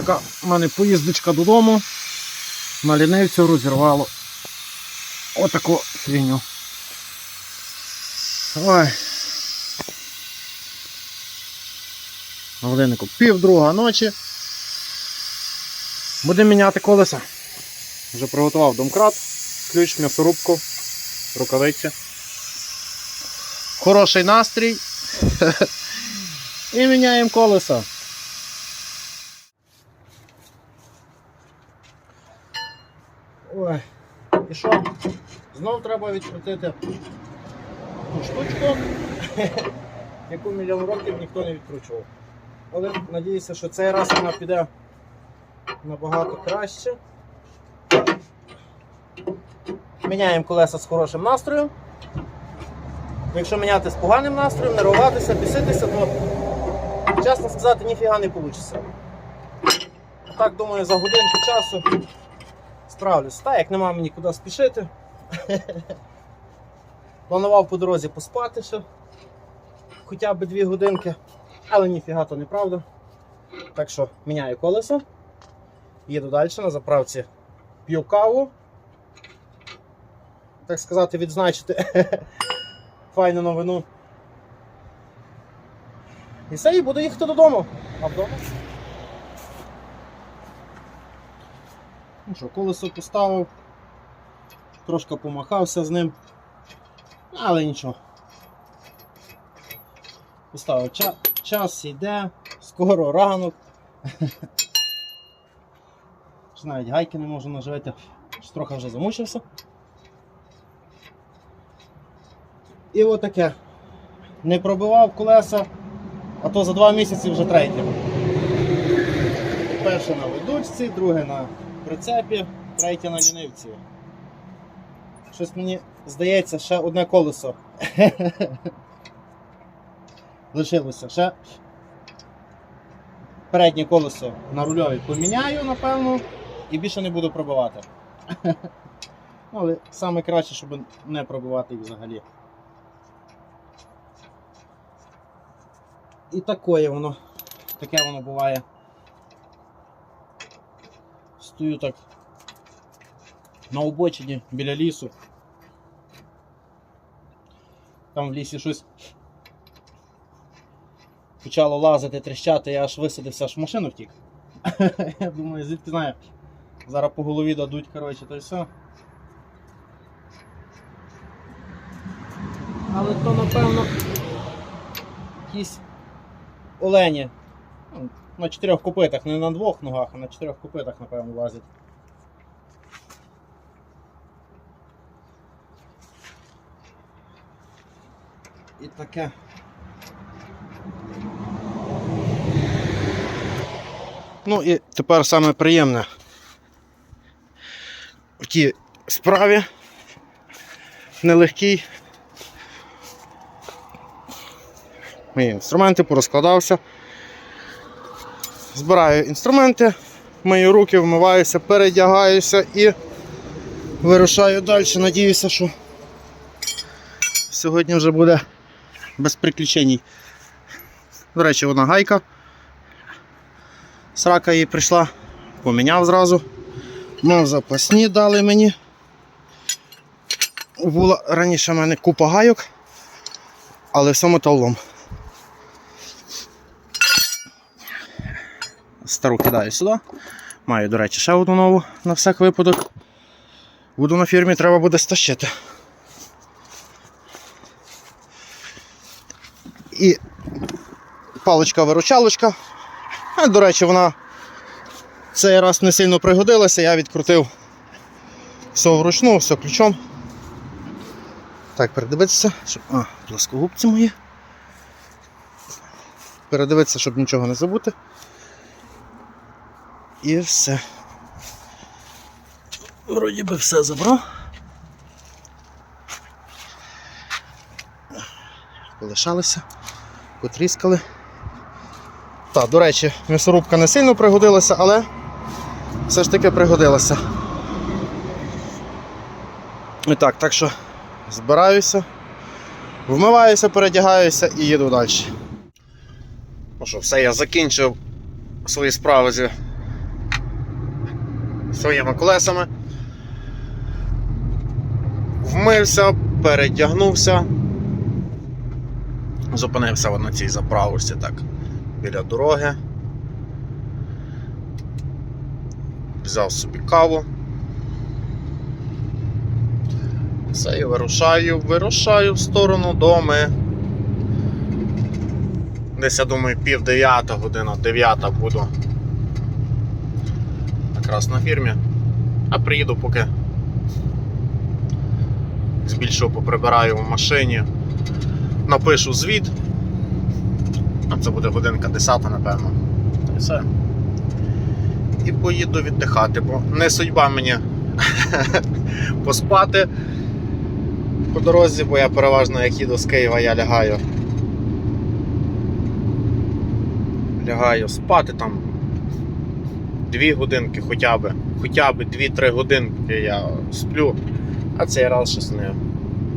така в мене поїздочка додому. На лінивцю розірвало. Отаку фігню. Ой. На годиннику пів друга ночі. Будемо міняти колеса. Вже приготував домкрат, ключ, м'ясорубку, рукавиці. Хороший настрій. І міняємо колеса. Ой, і що? Знов треба відкрутити ту штучку, яку мільйон років ніхто не відкручував. Але надіюся, що цей раз вона піде набагато краще. Міняємо колеса з хорошим настроєм. Якщо міняти з поганим настроєм, нервуватися, біситися, то чесно сказати, ніфіга не вийде. Так думаю, за годинку часу справлюсь. Та як нема мені куди спішити. Планував по дорозі поспати ще хоча б дві годинки, але ніфіга то неправда. Так що міняю колесо, їду далі на заправці, п'ю каву. Так сказати, відзначити файну новину. І все, і буду їхати додому. А вдома? Ну що, колесо поставив, трошки помахався з ним, але нічого. Поставив ча час йде, скоро ранок. Навіть гайки не можу наживити, трохи вже замучився. І отаке. Не пробивав колеса, а то за два місяці вже третє. Перше на ведучці, друге на прицепі, третє на лінивці. Щось мені здається, ще одне колесо. Лишилося ще. Переднє колесо на рульові поміняю, напевно, і більше не буду пробивати. Ну, Але саме краще, щоб не пробивати їх взагалі. І такое воно, таке воно буває. Стою так на обочині біля лісу. Там в лісі щось почало лазити, тріщати, я аж висадився, аж в машину втік. Я думаю, звідки знаю. Зараз по голові дадуть, коротше, то й все. Але то, напевно, якісь олені. На чотирьох копитах, не на двох ногах, а на чотирьох копитах, напевно, лазять. І таке. Ну і тепер саме приємне в тій справі нелегкій. Мої інструменти порозкладався. Збираю інструменти, мию руки, вмиваюся, передягаюся і вирушаю далі. Надіюся, що сьогодні вже буде без приключень. До речі, вона гайка. Срака їй прийшла, поміняв зразу. Мав запасні дали мені. Була раніше в мене купа гайок, але все металлом. Стару кидаю сюди. Маю, до речі, ще одну нову на всяк випадок. Буду на фірмі, треба буде стащити. І паличка-виручалочка. До речі, вона цей раз не сильно пригодилася, я відкрутив все вручну, все ключом. Так, передивитися, щоб... А, плоскогубці мої. Передивитися, щоб нічого не забути. І все. Вроді би все забрав. Полишалися, потріскали. Так, до речі, м'ясорубка не сильно пригодилася, але все ж таки пригодилася. І так, так що збираюся, вмиваюся, передягаюся і їду далі. Ну що, все, я закінчив свої справи зі своїми колесами. Вмився, передягнувся. Зупинився на цій заправочці так біля дороги. Взяв собі каву. Все, і вирушаю, вирушаю в сторону доми. Десь, я думаю, пів дев'ята година, дев'ята буду. Якраз на фірмі. А приїду, поки збільшого поприбираю в машині. Напишу звіт. А це буде годинка 10, напевно. Й все. І поїду віддихати, бо не судьба мені поспати по дорозі, бо я переважно як їду з Києва, я лягаю. Лягаю спати там дві годинки хоча б, хоча б 2-3 годинки я сплю, а цей раз щось не,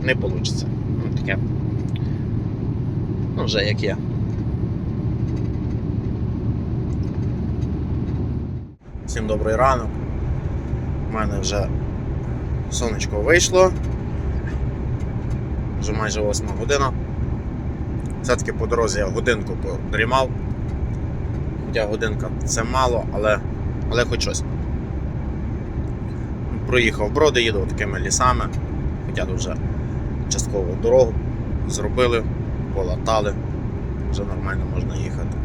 не вийде. Ну, таке. Ну, вже як є. Всім добрий ранок. У мене вже сонечко вийшло. Вже майже 8 година. Все-таки по дорозі я годинку подрімав. Хоча годинка це мало, але, але хоч щось. Проїхав броди, їду такими лісами, хоча тут вже частково дорогу зробили, полатали, вже нормально можна їхати.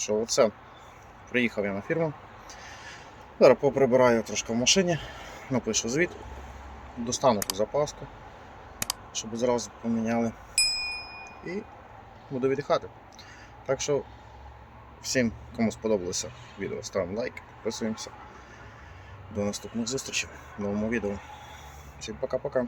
Ну що, оце. Приїхав я на фірму. Зараз поприбираю трошки в машині, напишу звіт, достану ту запаску, щоб зразу поміняли. І буду віддихати. Так що всім, кому сподобалося відео, ставимо лайк, підписуємося. До наступних зустрічей в новому відео. Всім пока-пока.